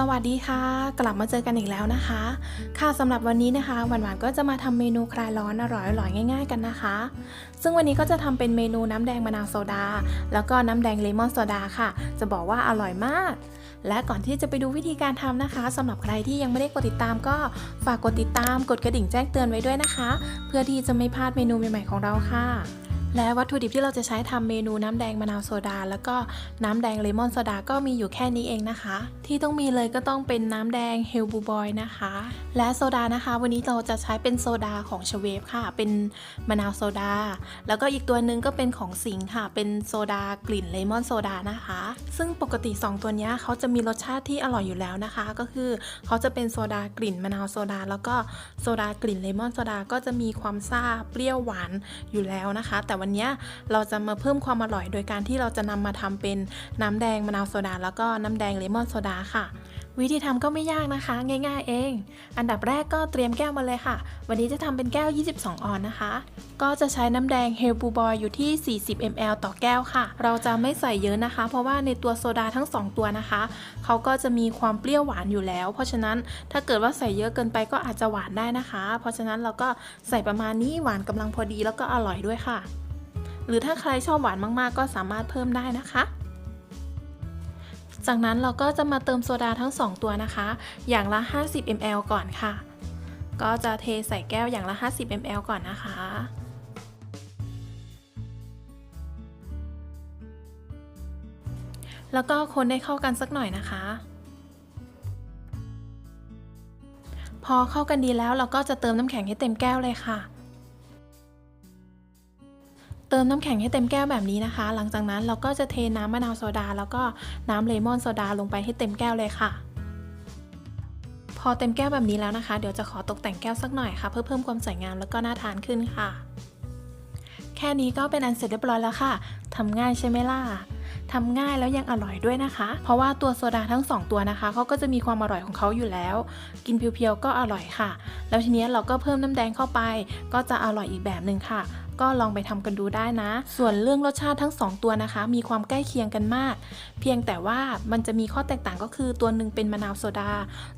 สวัสดีค่ะ กลับมาเจอกันอีกแล้วนะคะ ค่ะสำหรับวันนี้นะคะหวานๆก็จะมาทำเมนูคลายร้อนอร่อยๆง่าย ๆกันนะคะ ซึ่งวันนี้ก็จะทำเป็นเมนูน้ำแดงมะนาวโซดา แล้วก็น้ำแดงเลมอนโซดาค่ะ จะบอกว่าอร่อยมาก และก่อนที่จะไปดูวิธีการทำนะคะสำหรับใครที่ยังไม่ได้กดติดตามก็ฝากกดติดตามกดกระดิ่งแจ้งเตือนไว้ด้วยนะคะ เพื่อที่จะไม่พลาดเมนูใหม่ๆของเราค่ะและวัตถุดิบที่เราจะใช้ทำเมนูน้ำแดงมะนาวโซดา แล้วก็น้ำแดงเลมอนโซดาก็มีอยู่แค่นี้เองนะคะ ที่ต้องมีเลยก็ต้องเป็นน้ำแดงเฮลบูบอยนะคะ และโซดานะคะ วันนี้เราจะใช้เป็นโซดาของชเวฟค่ะ เป็นมะนาวโซดา แล้วก็อีกตัวหนึ่งก็เป็นของสิงค์ค่ะ เป็นโซดากลิ่นเลมอนโซดานะคะ ซึ่งปกติ 2 ตัวนี้เขาจะมีรสชาติที่อร่อยอยู่แล้วนะคะ ก็คือเขาจะเป็นโซดากลิ่นมะนาวโซดา แล้วก็โซดากลิ่นเลมอนโซดาก็จะมีความซ่าเปรี้ยวหวานอยู่แล้วนะคะ แต่วันนี้เราจะมาเพิ่มความอร่อย โดยการที่เราจะนำมาทำเป็นน้ำแดงมะนาวโซดา แล้วก็น้ำแดงเลมอนโซดาค่ะ วิธีทำก็ไม่ยากนะคะ ง่ายๆเอง อันดับแรกก็เตรียมแก้วมาเลยค่ะ วันนี้จะทำเป็นแก้ว 22 ออนนะคะ ก็จะใช้น้ำแดงเฮลบูบอยอยู่ที่ 40 ml ต่อแก้วค่ะ เราจะไม่ใส่เยอะนะคะ เพราะว่าในตัวโซดาทั้ง 2 ตัวนะคะเขาก็จะมีความเปรี้ยวหวานอยู่แล้ว เพราะฉะนั้นถ้าเกิดว่าใส่เยอะเกินไปก็อาจจะหวานได้นะคะ เพราะฉะนั้นเราก็ใส่ประมาณนี้หวานกำลังพอดีแล้วก็อร่อยด้วยค่ะ หรือถ้าใครชอบหวานมากๆ ก็สามารถเพิ่มได้นะคะ จากนั้นเราก็จะมาเติมโซดาทั้ง 2 ตัวนะคะ อย่างละ 50 ml ก่อนค่ะ ก็จะเทใส่แก้วอย่างละ 50 ml ก่อนนะคะแล้วก็คนให้เข้ากันสักหน่อยนะคะ พอเข้ากันดีแล้วเราก็จะเติมน้ำแข็งให้เต็มแก้วเลยค่ะ เติมน้ำแข็งให้เต็มแก้วแบบนี้นะคะ หลังจากนั้นเราก็จะเทน้ำมะนาวโซดา แล้วก็น้ำเลมอนโซดาลงไปให้เต็มแก้วเลยค่ะ พอเต็มแก้วแบบนี้แล้วนะคะ เดี๋ยวจะขอตกแต่งแก้วสักหน่อยค่ะ เพื่อเพิ่มความสวยงามแล้วก็น่าทานขึ้นค่ะ แค่นี้ก็เป็นอันเสร็จเรียบร้อยแล้วค่ะทำง่ายใช่ไหมล่ะทำง่ายแล้วยังอร่อยด้วยนะคะ เพราะว่าตัวโซดาทั้งสองตัวนะคะเขาก็จะมีความอร่อยของเขาอยู่แล้ว กินเพียวๆก็อร่อยค่ะ แล้วทีนี้เราก็เพิ่มน้ำแดงเข้าไป ก็จะอร่อยอีกแบบหนึ่งค่ะ ก็ลองไปทำกันดูได้นะ ส่วนเรื่องรสชาติทั้ง 2 ตัวนะคะ มีความใกล้เคียงกันมาก เพียงแต่ว่ามันจะมีข้อแตกต่างก็คือตัวหนึ่งเป็นมะนาวโซดา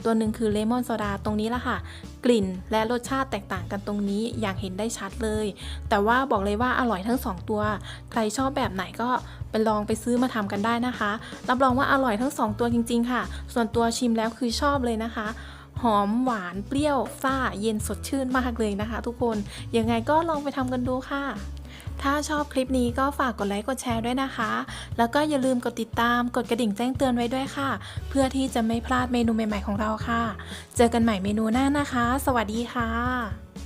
ตัวหนึ่งคือเลมอนโซดาตรงนี้ละค่ะ กลิ่นและรสชาติแตกต่างกันตรงนี้อย่างเห็นได้ชัดเลย แต่ว่าบอกเลยว่าอร่อยทั้ง 2 ตัว ใครชอบแบบไหนก็ไปลองไปซื้อมาทำกันได้นะคะ รับรองว่าอร่อยทั้ง 2 ตัวจริง ๆ ค่ะ ส่วนตัวชิมแล้วคือชอบเลยนะคะ หอมหวานเปรี้ยวซ่าเย็นสดชื่นมากเลยนะคะ ทุกคนยังไงก็ลองไปทำกันดูค่ะ ถ้าชอบคลิปนี้ก็ฝากกดไลค์กดแชร์ด้วยนะคะ แล้วก็อย่าลืมกดติดตามกดกระดิ่งแจ้งเตือนไว้ด้วยค่ะ เพื่อที่จะไม่พลาดเมนูใหม่ ๆของเราค่ะ เจอกันใหม่เมนูหน้านะคะ สวัสดีค่ะ